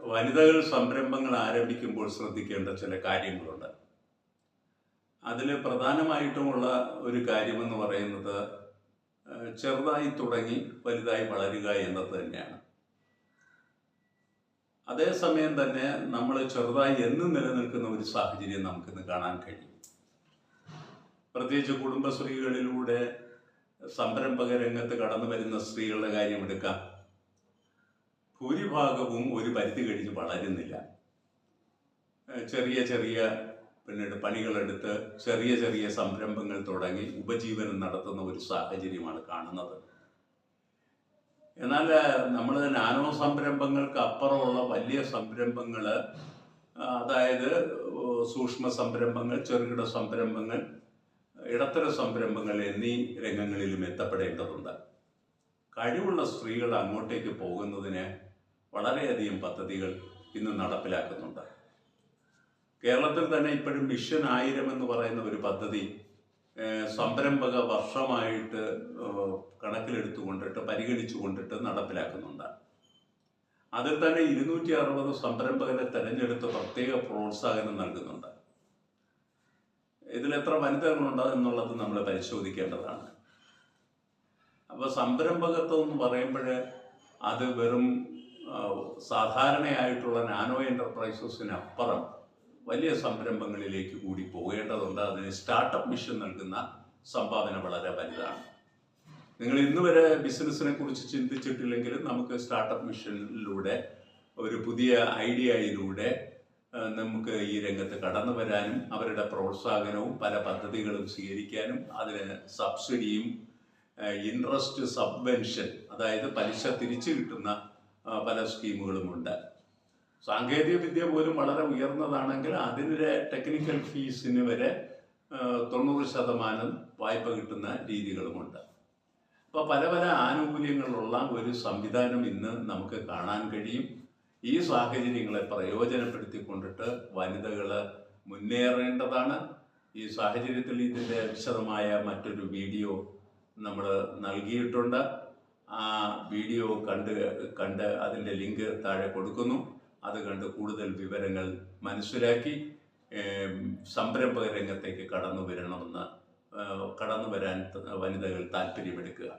വനിതകൾ സംരംഭങ്ങൾ ആരംഭിക്കുമ്പോൾ ശ്രദ്ധിക്കേണ്ട ചില കാര്യങ്ങളുണ്ട്. അതിൽ പ്രധാനമായിട്ടുമുള്ള ഒരു കാര്യമെന്ന് പറയുന്നത് ചെറുതായി തുടങ്ങി വലുതായി വളരുക എന്നത് തന്നെയാണ്. അതേസമയം തന്നെ നമ്മൾ ചെറുതായി എന്നും നിലനിൽക്കുന്ന ഒരു സാഹചര്യം നമുക്കിന്ന് കാണാൻ കഴിയും. പ്രത്യേകിച്ച് കുടുംബശ്രീകളിലൂടെ സംരംഭക രംഗത്ത് കടന്നു വരുന്ന സ്ത്രീകളുടെ കാര്യം എടുക്കാം. ഭൂരിഭാഗവും ഒരു പരിധി കഴിഞ്ഞ് വളരുന്നില്ല. ചെറിയ ചെറിയ പിന്നീട് പണികളെടുത്ത് ചെറിയ ചെറിയ സംരംഭങ്ങൾ തുടങ്ങി ഉപജീവനം നടത്തുന്ന ഒരു സാഹചര്യമാണ് കാണുന്നത്. എന്നാൽ നമ്മൾ നാനോ സംരംഭങ്ങൾക്ക് അപ്പുറമുള്ള വലിയ സംരംഭങ്ങൾ അതായത് സൂക്ഷ്മ സംരംഭങ്ങൾ ചെറുകിട സംരംഭങ്ങൾ ഇടത്തര സംരംഭങ്ങൾ എന്നീ രംഗങ്ങളിലും എത്തപ്പെടേണ്ടതുണ്ട്. കഴിവുള്ള സ്ത്രീകൾ അങ്ങോട്ടേക്ക് പോകുന്നതിന് വളരെയധികം പദ്ധതികൾ ഇന്ന് നടപ്പിലാക്കുന്നുണ്ട്. കേരളത്തിൽ തന്നെ ഇപ്പോഴും മിഷൻ ആയിരം എന്ന് പറയുന്ന ഒരു പദ്ധതി സംരംഭക വർഷമായിട്ട് കണക്കിലെടുത്തുകൊണ്ടിട്ട് പരിഗണിച്ചുകൊണ്ടിട്ട് കൊണ്ടിട്ട് പരിഗണിച്ചു കൊണ്ടിട്ട് നടപ്പിലാക്കുന്നുണ്ട്. അതിൽ തന്നെ ഇരുന്നൂറ്റി അറുപത് സംരംഭകരെ തെരഞ്ഞെടുത്ത് പ്രത്യേക പ്രോത്സാഹനം നൽകുന്നുണ്ട്. ഇതിൽ എത്ര വനിതകളുണ്ട് എന്നുള്ളത് നമ്മൾ പരിശോധിക്കേണ്ടതാണ്. അപ്പോൾ സംരംഭകത്വം എന്ന് പറയുമ്പോൾ അത് വെറും സാധാരണയായിട്ടുള്ള നാനോ എന്റർപ്രൈസസിനപ്പുറം വലിയ സംരംഭങ്ങളിലേക്ക് കൂടി പോകേണ്ടതുണ്ട്. അതിന് സ്റ്റാർട്ടപ്പ് മിഷൻ നൽകുന്ന സംഭാവന വളരെ വലുതാണ്. നിങ്ങൾ ഇന്ന് വരെ ബിസിനസ്സിനെ കുറിച്ച് ചിന്തിച്ചിട്ടില്ലെങ്കിലും നമുക്ക് സ്റ്റാർട്ടപ്പ് മിഷനിലൂടെ ഒരു പുതിയ ഐഡിയയിലൂടെ നമുക്ക് ഈ രംഗത്ത് കടന്നു വരാനും അവരുടെ പ്രോത്സാഹനവും പല പദ്ധതികളും സ്വീകരിക്കാനും അതിന് സബ്സിഡിയും ഇൻട്രസ്റ്റ് സബ്വെൻഷൻ അതായത് പലിശ തിരിച്ചു കിട്ടുന്ന പല സ്കീമുകളുമുണ്ട്. സാങ്കേതിക വിദ്യ പോലും വളരെ ഉയർന്നതാണെങ്കിൽ അതിന്റെ ടെക്നിക്കൽ ഫീസിന് വരെ തൊണ്ണൂറ് ശതമാനം വായ്പ കിട്ടുന്ന രീതികളുമുണ്ട്. അപ്പോൾ പല പല ആനുകൂല്യങ്ങളുള്ള ഒരു സംവിധാനം ഇന്ന് നമുക്ക് കാണാൻ കഴിയും. ഈ സാഹചര്യങ്ങളെ പ്രയോജനപ്പെടുത്തിക്കൊണ്ടിട്ട് വനിതകൾ മുന്നേറേണ്ടതാണ്. ഈ സാഹചര്യത്തിൽ ഇതിന്റെ വിശദമായ മറ്റൊരു വീഡിയോ നമ്മൾ നൽകിയിട്ടുണ്ട്. ആ വീഡിയോ കണ്ട് കണ്ട് അതിന്റെ ലിങ്ക് താഴെ കൊടുക്കുന്നു. അത് കണ്ട് കൂടുതൽ വിവരങ്ങൾ മനസ്സിലാക്കി സംരംഭക രംഗത്തേക്ക് കടന്നു വരണമെന്ന് കടന്നു വരാൻ വനിതകൾ താല്പര്യമെടുക്കുക.